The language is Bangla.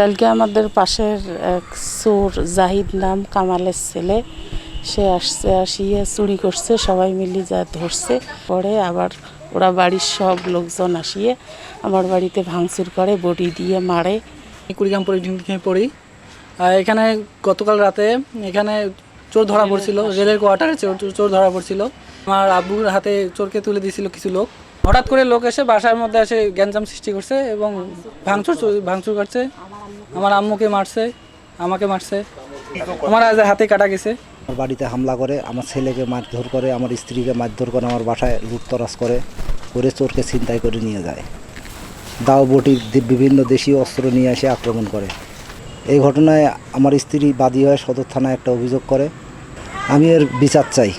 কালকে আমাদের পাশের এক চোর জাহিদ নাম কামালের ছেলে সে আসছে আসিয়ে চুরি করছে সবাই মিলে যা ধরছে। পরে আবার ওরা বাড়ির সব লোকজন আসিয়ে আমার বাড়িতে ভাঙচুর করে বডি দিয়ে মারে। কুড়িগ্রাম পলিটেকনিকে পড়ি। আর এখানে গতকাল রাতে এখানে চোর ধরা পড়ছিল রেলের কোয়ার্টারে চোর চোর ধরা পড়ছিল। আমার আব্বুর হাতে চোরকে তুলে দিয়েছিল কিছু লোক। হঠাৎ করে লোক এসে বাসার মধ্যে এসে গ্যাঞ্জাম সৃষ্টি করছে এবং ভাঙচুর ভাঙচুর করছে। আমার আম্মুকে মারছে, আমাকে মারছে। আমার আজ হাতে কাটা গেছে। আমার বাড়িতে হামলা করে, আমার ছেলেকে মারধর করে, আমার স্ত্রীকে মারধর করে, আমার বাসায় লুটতরাজ করে করে চোরকে ছিনতাই করে নিয়ে যায়। দাও বটি বিভিন্ন দেশীয় অস্ত্র নিয়ে এসে আক্রমণ করে। এই ঘটনায় আমার স্ত্রী বাদী হয়ে সদর থানায় একটা অভিযোগ করে। আমি এর বিচার চাই।